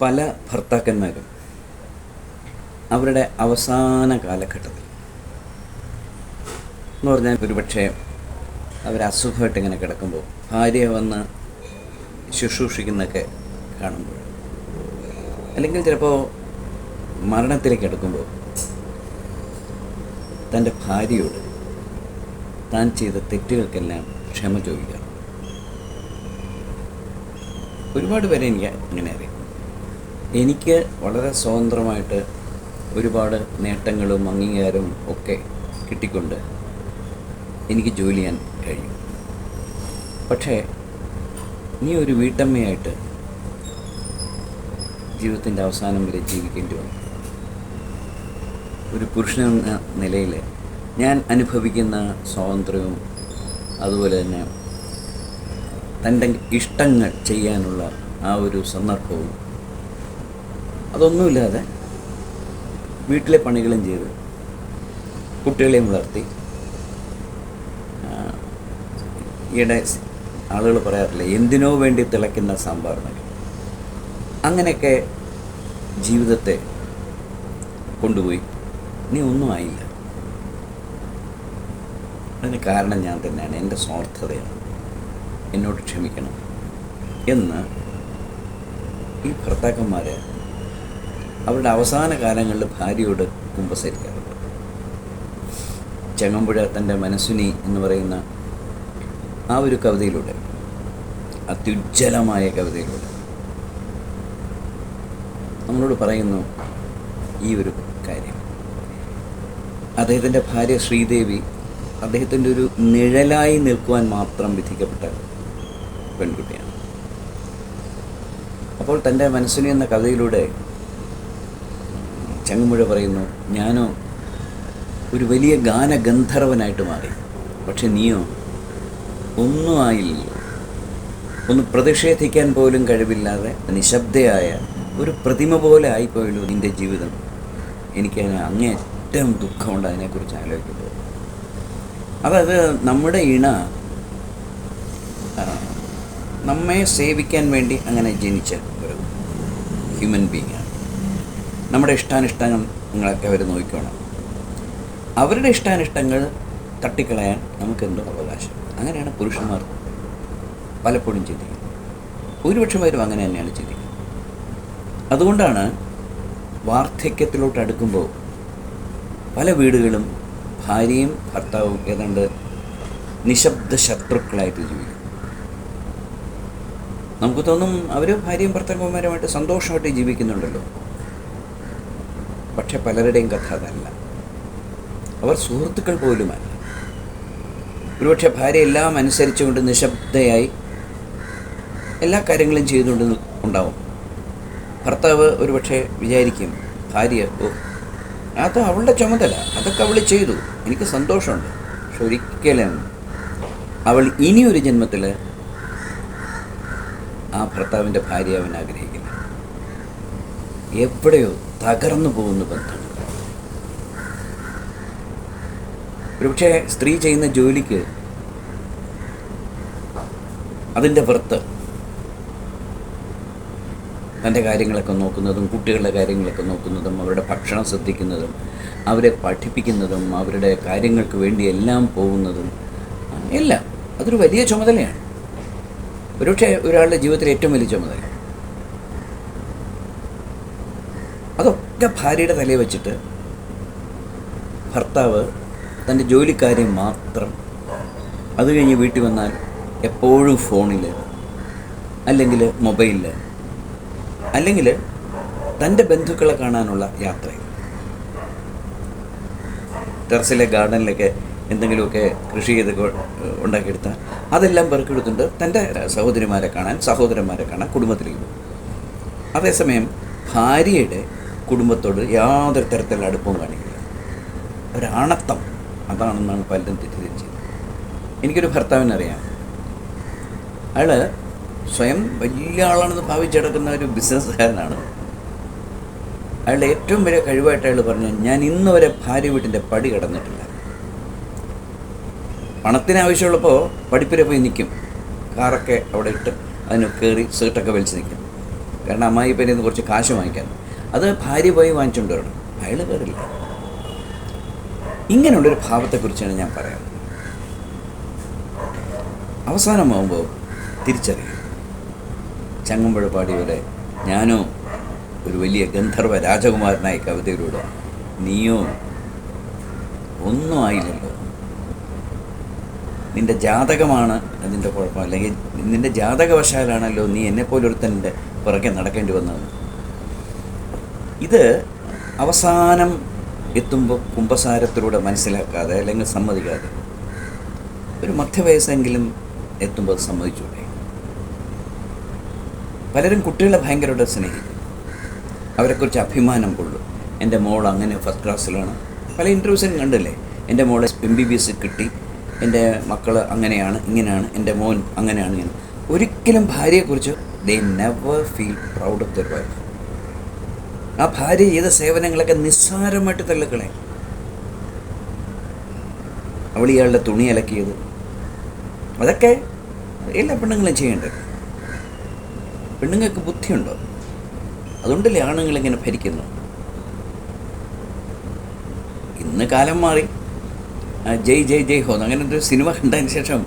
പല ഭർത്താക്കന്മാരും അവരുടെ അവസാന കാലഘട്ടത്തിൽ എന്ന് പറഞ്ഞാൽ ഒരുപക്ഷെ അവർ അസുഖമായിട്ട് ഇങ്ങനെ കിടക്കുമ്പോൾ ഭാര്യ വന്ന് ശുശ്രൂഷിക്കുന്നൊക്കെ കാണുമ്പോൾ അല്ലെങ്കിൽ ചിലപ്പോൾ മരണത്തിലേക്ക് എടുക്കുമ്പോൾ തന്റെ ഭാര്യയോട് താൻ ചെയ്ത തെറ്റുകൾക്കെല്ലാം ക്ഷമ ചോദിക്കണം ഒരുപാട് പേരെ എനിക്ക് അങ്ങനെ അറിയാം. എനിക്ക് വളരെ സ്വതന്ത്രമായിട്ട് ഒരുപാട് നേട്ടങ്ങളും അംഗീകാരവും ഒക്കെ കിട്ടിക്കൊണ്ട് എനിക്ക് ജോലി ചെയ്യാൻ കഴിയും പക്ഷേ നീ ഒരു വീട്ടമ്മയായിട്ട് ജീവിതത്തിന്റെ അവസാനം വരെ ജീവിക്കേണ്ടി വന്നു. ഒരു പുരുഷനെന്ന നിലയിൽ ഞാൻ അനുഭവിക്കുന്ന സ്വാതന്ത്ര്യവും അതുപോലെ തന്നെ തന്റെ ഇഷ്ടങ്ങൾ ചെയ്യാനുള്ള ആ ഒരു സന്ദർഭവും അതൊന്നുമില്ലാതെ വീട്ടിലെ പണികളും ചെയ്ത് കുട്ടികളെയും വളർത്തി ഈയിടെ ആളുകൾ പറയാറില്ല എന്തിനോ വേണ്ടി തിളയ്ക്കുന്ന സാമ്പാർ അങ്ങനെയൊക്കെ ജീവിതത്തെ കൊണ്ടുപോയി. നീ ഒന്നും ആയില്ല. അതിന് കാരണം ഞാൻ തന്നെയാണ് എന്റെ സ്വാർത്ഥതയാണ്. എന്നോട് ക്ഷമിക്കണം എന്ന് ഈ ഭർത്താക്കന്മാർ അവരുടെ അവസാന കാലങ്ങളിൽ ഭാര്യയോട് കുമ്പസരിക്കാറുണ്ട്. ചെങ്ങമ്പുഴ തന്റെ മനസ്സുനി എന്ന് പറയുന്ന ആ ഒരു കവിതയിലൂടെ അത്യുജ്വലമായ കവിതയിലൂടെ നമ്മളോട് പറയുന്നു ഈ ഒരു കാര്യം. അദ്ദേഹത്തിന്റെ ഭാര്യ ശ്രീദേവി അദ്ദേഹത്തിന്റെ ഒരു നിഴലായി നിൽക്കുവാൻ മാത്രം വിധിക്കപ്പെട്ട പെൺകുട്ടിയാണ്. അപ്പോൾ തന്റെ മനസ്സിനെ എന്ന കഥയിലൂടെ ചങ്ങമ്പുഴ പറയുന്നു ഞാനോ ഒരു വലിയ ഗാനഗന്ധർവനായിട്ട് മാറി. പക്ഷെ നീയോ ഒന്നും ആയില്ലല്ലോ. ഒന്ന് പ്രതിഷേധിക്കാൻ പോലും കഴിവില്ലാതെ നിശബ്ദയായ ഒരു പ്രതിമ പോലെ ആയിപ്പോയല്ലോ നിന്റെ ജീവിതം. എനിക്ക് അങ്ങേയറ്റം ദുഃഖമുണ്ട് അതിനെക്കുറിച്ച് ആലോചിക്കുമ്പോൾ. അതായത് നമ്മുടെ ഇണ നമ്മെ സേവിക്കാൻ വേണ്ടി അങ്ങനെ ജനിച്ച ഒരു ഹ്യൂമൻ ബീങ് നമ്മുടെ ഇഷ്ടാനിഷ്ടങ്ങളൊക്കെ അവർ നോക്കിക്കോണം. അവരുടെ ഇഷ്ടാനിഷ്ടങ്ങൾ തട്ടിക്കളയാൻ നമുക്കെന്തോ അവകാശം? അങ്ങനെയാണ് പുരുഷന്മാർ പലപ്പോഴും ചിന്തിക്കുന്നത്. ഭൂരിപക്ഷം പേരും അങ്ങനെ തന്നെയാണ് ചിന്തിക്കുന്നത്. അതുകൊണ്ടാണ് വാർദ്ധക്യത്തിലോട്ട് അടുക്കുമ്പോൾ പല വീടുകളും ഭാര്യയും ഭർത്താവും ഏതാണ്ട് നിശബ്ദ ശത്രുക്കളായിട്ട് ജീവിക്കും നമുക്ക് തോന്നും അവർ ഭാര്യയും ഭർത്താക്കന്മാരുമായിട്ട് സന്തോഷമായിട്ട് ജീവിക്കുന്നുണ്ടല്ലോ. പക്ഷെ പലരുടെയും കഥ അതല്ല. അവർ സുഹൃത്തുക്കൾ പോലുമല്ല. ഒരുപക്ഷെ ഭാര്യ എല്ലാം അനുസരിച്ചുകൊണ്ട് നിശബ്ദയായി എല്ലാ കാര്യങ്ങളും ചെയ്തുകൊണ്ട് ഉണ്ടാവും. ഭർത്താവ് ഒരുപക്ഷെ വിചാരിക്കും ഭാര്യ ഓ അത് അവളുടെ ചുമതല അതൊക്കെ അവൾ ചെയ്തു എനിക്ക് സന്തോഷമുണ്ട്. പക്ഷെ ഒരിക്കലും അവൾ ഇനിയൊരു ജന്മത്തിൽ ആ ഭർത്താവിന്റെ ഭാര്യ അവൻ ആഗ്രഹിക്കില്ല. എവിടെയോ തകർന്നു പോകുന്ന ബന്ധം. ഒരുപക്ഷെ സ്ത്രീ ചെയ്യുന്ന ജോലിക്ക് അതിന്റെ വൃത്ത് തന്റെ കാര്യങ്ങളൊക്കെ നോക്കുന്നതും കുട്ടികളുടെ കാര്യങ്ങളൊക്കെ നോക്കുന്നതും അവരുടെ ഭക്ഷണം ശ്രദ്ധിക്കുന്നതും അവരെ പഠിപ്പിക്കുന്നതും അവരുടെ കാര്യങ്ങൾക്ക് വേണ്ടി എല്ലാം പോകുന്നതും എല്ലാം അതൊരു വലിയ ചുമതലയാണ്. ഒരുപക്ഷെ ഒരാളുടെ ജീവിതത്തിലെ ഏറ്റവും വലിയ ചുമതല. അതൊക്കെ ഭാര്യയുടെ തലയിൽ വെച്ചിട്ട് ഭർത്താവ് തന്റെ ജോലിക്കാര്യം മാത്രം അത് കഴിഞ്ഞ് വീട്ടിൽ വന്നാൽ എപ്പോഴും ഫോണിൽ അല്ലെങ്കിൽ മൊബൈലിൽ അല്ലെങ്കിൽ തന്റെ ബന്ധുക്കളെ കാണാനുള്ള യാത്ര ടെറസിലെ ഗാർഡനിലൊക്കെ എന്തെങ്കിലുമൊക്കെ കൃഷി ചെയ്ത് ഉണ്ടാക്കിയെടുത്താൽ അതെല്ലാം പെറുക്കെടുത്തിട്ട് തന്റെ സഹോദരിമാരെ കാണാൻ സഹോദരന്മാരെ കാണാൻ കുടുംബത്തിലേക്ക് പോകും. അതേസമയം ഭാര്യയുടെ കുടുംബത്തോട് യാതൊരു തരത്തിലുള്ള അടുപ്പവും കാണിക്കില്ല. ഒരാണത്തം അതാണെന്നാണ് പലരും തെറ്റിദ്ധരിച്ചത്. എനിക്കൊരു ഭർത്താവിനറിയാം. അയാൾ സ്വയം വലിയ ആളാണെന്ന് ഭാവിച്ചെടുക്കുന്ന ഒരു ബിസിനസ്സുകാരനാണ്. അയാളുടെ ഏറ്റവും വലിയ കഴിവായിട്ട് അയാൾ പറഞ്ഞു ഞാൻ ഇന്ന് വരെ ഭാര്യ വീട്ടിന്റെ പടി കടന്നിട്ടില്ല. പണത്തിന് ആവശ്യമുള്ളപ്പോൾ പഠിപ്പിനെ പോയി നിൽക്കും കാറൊക്കെ അവിടെ ഇട്ട് അതിന് കയറി സീട്ടൊക്കെ വലിച്ച് നിൽക്കും കാരണം അമ്മായി പേരിൽ നിന്ന് കുറച്ച് കാശ് വാങ്ങിക്കാൻ. അത് ഭാര്യ പോയി വാങ്ങിച്ചുകൊണ്ട് വരണം. അയാൾ കയറില്ല ഇങ്ങനെയുള്ളൊരു ഭാവത്തെക്കുറിച്ചാണ് ഞാൻ പറയുന്നത് അവസാനമാകുമ്പോൾ തിരിച്ചറിയും. ചങ്ങമ്പുഴ പാടിയുടെ ഞാനോ ഒരു വലിയ ഗന്ധർവ രാജകുമാരനായി കവിതയിലൂടെ നീയോ ഒന്നും ആയില്ലല്ലോ. നിന്റെ ജാതകമാണ് അതിന്റെ കുഴപ്പം. അല്ലെങ്കിൽ നിന്റെ ജാതകവശാലാണല്ലോ നീ എന്നെപ്പോലൊരുത്തന്റെ പുറകെ നടക്കേണ്ടി വന്നത്. ഇത് അവസാനം എത്തുമ്പോൾ കുംഭസാരത്തിലൂടെ മനസ്സിലാക്കാതെ അല്ലെങ്കിൽ സമ്മതിക്കാതെ ഒരു മധ്യവയസ്സെങ്കിലും എത്തുമ്പോൾ സമ്മതിച്ചൂടെ? പലരും കുട്ടികളെ ഭയങ്കരമായിട്ട് സ്നേഹിക്കും. അവരെക്കുറിച്ച് അഭിമാനം കൊള്ളും. എന്റെ മോൾ അങ്ങനെ ഫസ്റ്റ് ക്ലാസ്സിലാണ് പല ഇന്റർവ്യൂസിനും കണ്ടില്ലേ? എന്റെ മോളെ എം ബി ബി എസ് കിട്ടി. എന്റെ മക്കൾ അങ്ങനെയാണ് ഇങ്ങനെയാണ്. എന്റെ മോൻ അങ്ങനെയാണ്. ഇങ്ങനെ ഒരിക്കലും ഭാര്യയെക്കുറിച്ച് they never feel proud of their wife ആ ഭാര്യ ചെയ്ത സേവനങ്ങളൊക്കെ നിസ്സാരമായിട്ട് തള്ളിക്കളെ. അവൾ ഇയാളുടെ തുണി അലക്കിയത്. അതൊക്കെ എല്ലാ പെണ്ണുങ്ങളും ചെയ്യേണ്ടത് പെണ്ണുങ്ങൾക്ക് ബുദ്ധിയുണ്ടോ? അതുകൊണ്ടല്ലേ ആണുങ്ങൾ ഇങ്ങനെ ഭരിക്കുന്നു. ഇന്ന് കാലം മാറി. ജയ് ജയ് ജയ് ഹോ അങ്ങനെ ഒരു സിനിമ കണ്ടതിന് ശേഷം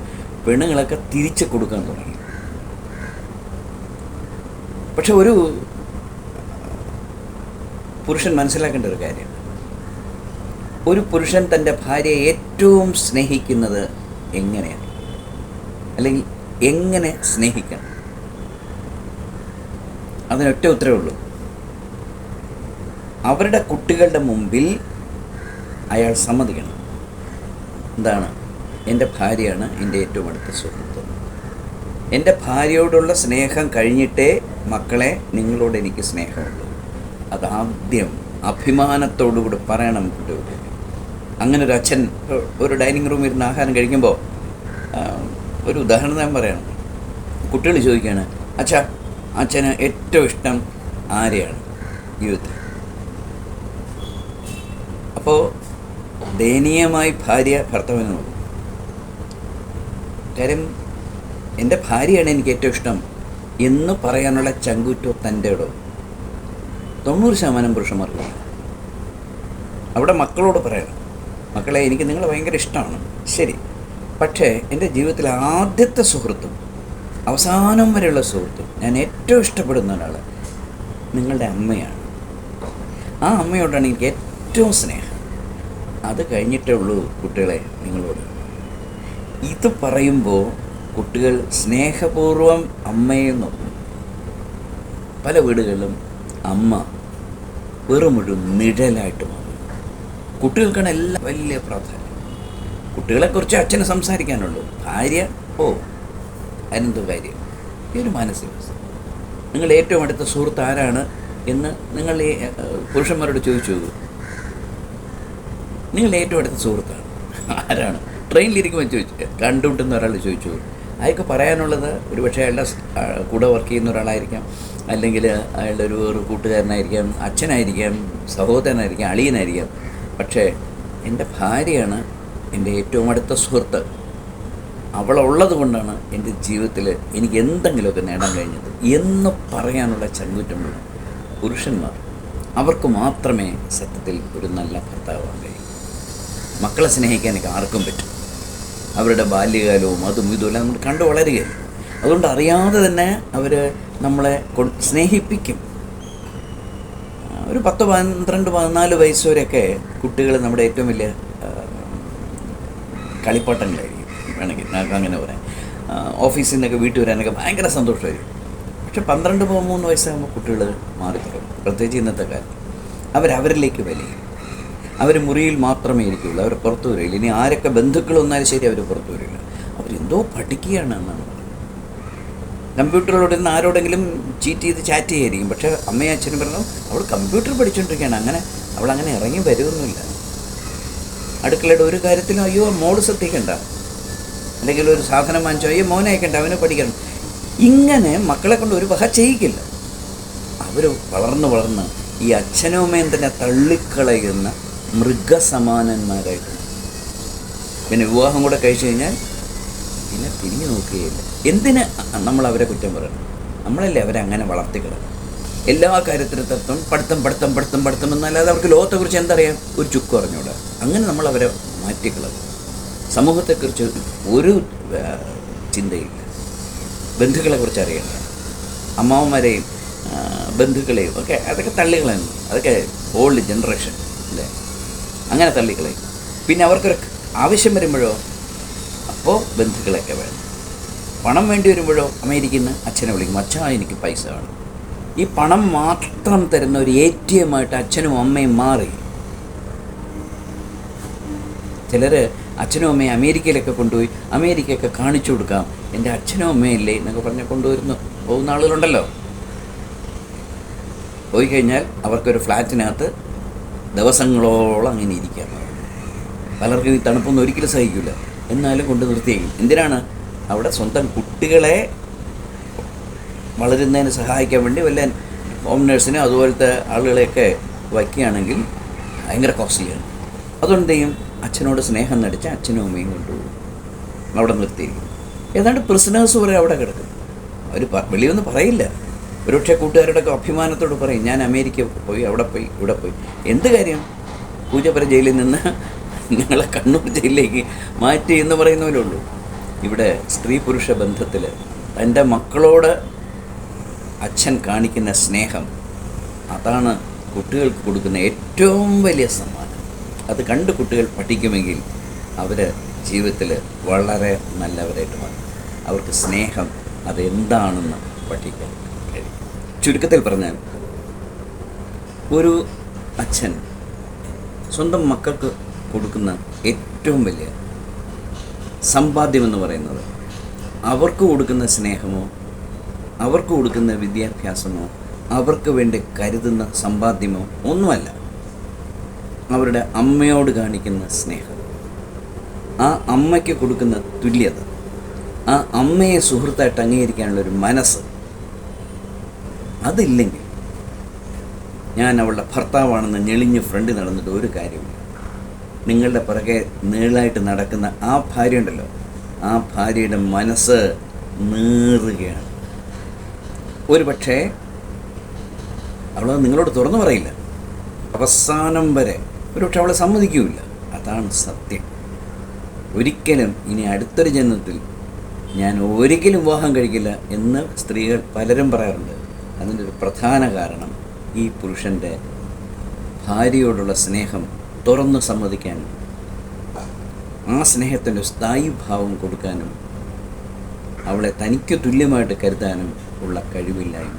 പെണ്ണുങ്ങളൊക്കെ തിരിച്ചു കൊടുക്കാൻ തുടങ്ങി. പക്ഷെ ഒരു പുരുഷൻ മനസ്സിലാക്കേണ്ട ഒരു കാര്യം. ഒരു പുരുഷൻ തന്റെ ഭാര്യയെ ഏറ്റവും സ്നേഹിക്കുന്നത് എങ്ങനെയാണ്? അല്ലെങ്കിൽ എങ്ങനെ സ്നേഹിക്കണം? അതിനൊറ്റ ഉത്തരവേ ഉള്ളൂ. അവരുടെ കുട്ടികളുടെ മുമ്പിൽ അയാൾ സമ്മതിക്കണം. എന്താണ്? എന്റെ ഭാര്യയാണ് എന്റെ ഏറ്റവും അടുത്ത സുഹൃത്ത്. എന്റെ ഭാര്യയോടുള്ള സ്നേഹം കഴിഞ്ഞിട്ടേ മക്കളെ നിങ്ങളോട് എനിക്ക് സ്നേഹമുള്ളൂ. അതാദ്യം അഭിമാനത്തോടുകൂടി പറയണം കുട്ടികൾക്ക്. അങ്ങനെ ഒരു അച്ഛൻ ഒരു ഡൈനിങ് റൂമിൽ ഇരുന്ന് ആഹാരം കഴിക്കുമ്പോൾ ഒരു ഉദാഹരണം ഞാൻ പറയണം. കുട്ടികൾ ചോദിക്കുകയാണ് അച്ഛ അച്ഛന് ഏറ്റവും ഇഷ്ടം ആരെയാണ് ജീവിതത്തിൽ? അപ്പോൾ ദയനീയമായി ഭാര്യ ഭർത്താവിനെ നോക്കും. കാര്യം എന്റെ ഭാര്യയാണ് എനിക്ക് ഏറ്റവും ഇഷ്ടം എന്ന് പറയാനുള്ള ചങ്കുറ്റോ തന്റെ ഇടോ തൊണ്ണൂറ് ശതമാനം പുരുഷന്മാർക്ക്. അവിടെ മക്കളോട് പറയണം. മക്കളെ എനിക്ക് നിങ്ങളെ ഭയങ്കര ഇഷ്ടമാണ്. ശരി. പക്ഷേ എന്റെ ജീവിതത്തിലെ ആദ്യത്തെ സുഹൃത്തും അവസാനം വരെയുള്ള സുഹൃത്തും ഞാൻ ഏറ്റവും ഇഷ്ടപ്പെടുന്ന ഒരാൾ നിങ്ങളുടെ അമ്മയാണ്. ആ അമ്മയോടാണ് എനിക്ക് ഏറ്റവും സ്നേഹം. അത് കഴിഞ്ഞിട്ടേ ഉള്ളൂ കുട്ടികളെ നിങ്ങളോട്. ഇത് പറയുമ്പോൾ കുട്ടികൾ സ്നേഹപൂർവം അമ്മയെ നോക്കും. പല വീടുകളിലും അമ്മ വെറും ഒരു നിഴലായിട്ട് മാറും. കുട്ടികൾക്കാണ് എല്ലാം വലിയ പ്രാധാന്യം. കുട്ടികളെക്കുറിച്ച് അച്ഛന് സംസാരിക്കാനുള്ളൂ. ഭാര്യ ഓ അനന്ത കാര്യം. ഈ ഒരു മാനസികാവസ്ഥ നിങ്ങൾ ഏറ്റവും അടുത്ത സുഹൃത്ത് ആരാണ് എന്ന് നിങ്ങൾ ഈ പുരുഷന്മാരോട് ചോദിച്ചു നിങ്ങൾ ഏറ്റവും അടുത്ത സുഹൃത്താണ്. ആരാണ്? ട്രെയിനിലിരിക്കുമ്പോൾ ചോദിച്ചു കണ്ടുമുട്ടുന്ന ഒരാൾ ചോദിച്ചു അയാൾക്ക് പറയാനുള്ളത് ഒരു പക്ഷേ അയാളുടെ കൂടെ വർക്ക് ചെയ്യുന്ന ഒരാളായിരിക്കാം. അല്ലെങ്കിൽ അയാളുടെ ഒരു വേറൊരു കൂട്ടുകാരനായിരിക്കാം അച്ഛനായിരിക്കാം സഹോദരനായിരിക്കാം അളിയനായിരിക്കാം. പക്ഷേ എന്റെ ഭാര്യയാണ് എന്റെ ഏറ്റവും അടുത്ത സുഹൃത്ത്. അവളുള്ളത് കൊണ്ടാണ് എന്റെ ജീവിതത്തിൽ എനിക്ക് എന്തെങ്കിലുമൊക്കെ നേടാൻ കഴിഞ്ഞത് എന്ന് പറയാനുള്ള ചങ്കുറ്റമുള്ള പുരുഷന്മാർ. അവർക്ക് മാത്രമേ സത്യത്തിൽ ഒരു നല്ല ഭർത്താവാൻ കഴിയൂ. മക്കളെ സ്നേഹിക്കാൻ എനിക്ക് ആർക്കും പറ്റും. അവരുടെ ബാല്യകാലവും അതും ഇതുമെല്ലാം നമ്മൾ കണ്ടു വളരുകയല്ലേ. അതുകൊണ്ട് അറിയാതെ തന്നെ അവർ നമ്മളെ സ്നേഹിപ്പിക്കും. ഒരു പത്ത് പന്ത്രണ്ട് പതിനാല് വയസ്സ് വരെയൊക്കെ കുട്ടികൾ നമ്മുടെ ഏറ്റവും വലിയ കളിപ്പാട്ടങ്ങളായിരിക്കും വേണമെങ്കിൽ നമുക്ക് അങ്ങനെ പറയാം. ഓഫീസിൽ നിന്നൊക്കെ വീട്ടിൽ വരാനൊക്കെ ഭയങ്കര സന്തോഷമായിരിക്കും. പക്ഷെ പന്ത്രണ്ട് പതിമൂന്ന് വയസ്സാകുമ്പോൾ കുട്ടികൾ മാറി തുടങ്ങും. പ്രത്യേകിച്ച് ഇന്നത്തെ കാലത്ത്. അവരവരിലേക്ക് വലിയ. അവർ മുറിയിൽ മാത്രമേ ഇരിക്കുകയുള്ളൂ. അവർ പുറത്തു വരികയില്ല. ഇനി ആരൊക്കെ ബന്ധുക്കൾ വന്നാലും ശരി അവർ പുറത്തു വരില്ല. അവരെന്തോ പഠിക്കുകയാണ് എന്നാണ് കമ്പ്യൂട്ടറിലൂടെ നിന്ന് ആരോടെങ്കിലും ചീറ്റ് ചെയ്ത് ചാറ്റ് ചെയ്യായിരിക്കും. പക്ഷേ അമ്മയും അച്ഛനും പറഞ്ഞു അവൾ കമ്പ്യൂട്ടർ പഠിച്ചുകൊണ്ടിരിക്കുകയാണ് അങ്ങനെ അവൾ അങ്ങനെ ഇറങ്ങി വരുമൊന്നുമില്ല അടുക്കളയുടെ ഒരു കാര്യത്തിലും അയ്യോ മോൾ ശ്രദ്ധിക്കണ്ട. അല്ലെങ്കിൽ ഒരു സാധനം വാങ്ങിച്ചോ അയ്യോ മോനെ അവനെ പഠിക്കണം. ഇങ്ങനെ മക്കളെ കൊണ്ട് ഒരു വക ചെയ്യിക്കില്ല. അവർ വളർന്ന് വളർന്ന് ഈ അച്ഛനും അമ്മയും തന്നെ തള്ളിക്കളയുന്ന മൃഗസമാനന്മാരായിട്ടുണ്ട്. പിന്നെ വിവാഹം കൂടെ കഴിച്ചു കഴിഞ്ഞാൽ പിന്നെ തിരിഞ്ഞു നോക്കുകയില്ല. എന്തിന് നമ്മൾ അവരെ കുറ്റം പറയണം? നമ്മളല്ലേ അവരെ അങ്ങനെ വളർത്തിക്കളണം എല്ലാ കാര്യത്തിലും തത്വം പഠിത്തം പഠിത്തം പഠിത്തം പഠിത്തം എന്നല്ലാതെ അവർക്ക് ലോകത്തെക്കുറിച്ച് എന്തറിയാം? ഒരു ചുക്ക് അറിഞ്ഞൂടെ അങ്ങനെ നമ്മൾ അവരെ മാറ്റിക്കളഞ്ഞു സമൂഹത്തെക്കുറിച്ച് ഒരു ചിന്തയില്ല. ബന്ധുക്കളെക്കുറിച്ച് അറിയണ്ട. അമ്മാവന്മാരെയും ബന്ധുക്കളെയും ഒക്കെ അതൊക്കെ തള്ളികളയുന്നു അതൊക്കെ ഓൾഡ് ജനറേഷൻ അല്ലേ അങ്ങനെ തള്ളിക്കളയും. പിന്നെ അവർക്കൊരു ആവശ്യം വരുമ്പോഴോ? അപ്പോൾ ബന്ധുക്കളൊക്കെ വേണം. പണം വേണ്ടി വരുമ്പോഴോ അമേരിക്കയിൽ നിന്ന് അച്ഛനെ വിളിക്കും. അച്ഛാ എനിക്ക് പൈസ വേണം. ഈ പണം മാത്രം തരുന്ന ഒരു എ ടി എം ആയിട്ട് അച്ഛനും അമ്മയും മാറി. ചിലർ അച്ഛനും അമ്മയും അമേരിക്കയിലൊക്കെ കൊണ്ടുപോയി അമേരിക്കയൊക്കെ കാണിച്ചു കൊടുക്കാം. എന്റെ അച്ഛനും അമ്മയില്ലേ എന്നൊക്കെ പറഞ്ഞ് കൊണ്ടുവരുന്നു. പോകുന്ന ആളുകളുണ്ടല്ലോ. പോയി കഴിഞ്ഞാൽ അവർക്കൊരു ഫ്ലാറ്റിനകത്ത് ദിവസങ്ങളോളം അങ്ങനെ ഇരിക്കാം പലർക്കും ഈ തണുപ്പൊന്നും ഒരിക്കലും സഹിക്കില്ല എന്നാലും കൊണ്ട് നിർത്തിയേക്കും. എന്തിനാണ്? അവിടെ സ്വന്തം കുട്ടികളെ വളരുന്നതിന് സഹായിക്കാൻ വേണ്ടി വല്ല ഹോം നേഴ്സിനെ അതുപോലത്തെ ആളുകളെയൊക്കെ വയ്ക്കുകയാണെങ്കിൽ ഭയങ്കര കോസ്റ്റ്ലിയാണ് അതുകൊണ്ട് ചെയ്യും? അച്ഛനോട് സ്നേഹം നടിച്ച് അച്ഛനും അമ്മയും കൊണ്ടുപോകും. അവിടെ നിർത്തിയിരിക്കും. ഏതാണ്ട് പ്രിസനേഴ്സ് വരെ അവിടെ കിടക്കും. അവർ വെളിയൊന്നും പറയില്ല. ഒരുപക്ഷെ കൂട്ടുകാരോടൊക്കെ അഭിമാനത്തോട് പറയും ഞാൻ അമേരിക്ക പോയി അവിടെ പോയി ഇവിടെ പോയി. എന്ത് കാര്യം? പൂജപ്പുര ജയിലിൽ നിന്ന് ഞങ്ങളെ കണ്ണൂർ ജയിലിലേക്ക് മാറ്റി എന്ന് പറയുന്നവരേ ഉള്ളൂ ഇവിടെ സ്ത്രീ പുരുഷ ബന്ധത്തിൽ തന്റെ മക്കളോട് അച്ഛൻ കാണിക്കുന്ന സ്നേഹം അതാണ് കുട്ടികൾക്ക് കൊടുക്കുന്ന ഏറ്റവും വലിയ സമ്മാനം. അത് കണ്ട് കുട്ടികൾ പഠിക്കുമെങ്കിൽ അവർ ജീവിതത്തിൽ വളരെ നല്ലവരായിട്ട് മാറും അവർക്ക് സ്നേഹം അതെന്താണെന്ന് പഠിക്കാൻ കഴിയും. ചുരുക്കത്തിൽ പറഞ്ഞാൽ ഒരു അച്ഛൻ സ്വന്തം മക്കൾക്ക് കൊടുക്കുന്ന ഏറ്റവും വലിയ സമ്പാദ്യമെന്ന് പറയുന്നത് അവർക്ക് കൊടുക്കുന്ന സ്നേഹമോ അവർക്ക് കൊടുക്കുന്ന വിദ്യാഭ്യാസമോ അവർക്ക് വേണ്ടി കരുതുന്ന സമ്പാദ്യമോ ഒന്നുമല്ല. അവരുടെ അമ്മയോട് കാണിക്കുന്ന സ്നേഹം. ആ അമ്മയ്ക്ക് കൊടുക്കുന്ന തുല്യത ആ അമ്മയെ സുഹൃത്തായിട്ട് അംഗീകരിക്കാനുള്ള ഒരു മനസ്സ്. അതില്ലെങ്കിൽ ഞാൻ അവളുടെ ഭർത്താവാണെന്ന് ഞെളിഞ്ഞ് ഫ്രണ്ട് നടന്നിട്ട് ഒരു കാര്യമില്ല നിങ്ങളുടെ പുറകെ നീളായിട്ട് നടക്കുന്ന ആ ഭാര്യ ഉണ്ടല്ലോ ആ ഭാര്യയുടെ മനസ്സ് നീറുകയാണ്. ഒരു പക്ഷേ അവൾ നിങ്ങളോട് തുറന്നു പറയില്ല. അവസാനം വരെ ഒരുപക്ഷെ അവളെ സമ്മതിക്കൂല അതാണ് സത്യം. ഒരിക്കലും ഇനി അടുത്തൊരു ജന്മത്തിൽ ഞാൻ ഒരിക്കലും വിവാഹം കഴിക്കില്ല എന്ന് സ്ത്രീകൾ പലരും പറയാറുണ്ട്. അതിന്റെ ഒരു പ്രധാന കാരണം ഈ പുരുഷന്റെ ഭാര്യയോടുള്ള സ്നേഹം തുറന്ന് സമ്മതിക്കാനും ആ സ്നേഹത്തിന്റെ സ്ഥായി ഭാവം കൊടുക്കാനും അവളെ തനിക്ക് തുല്യമായിട്ട് കരുതാനും ഉള്ള കഴിവില്ലായ്മ.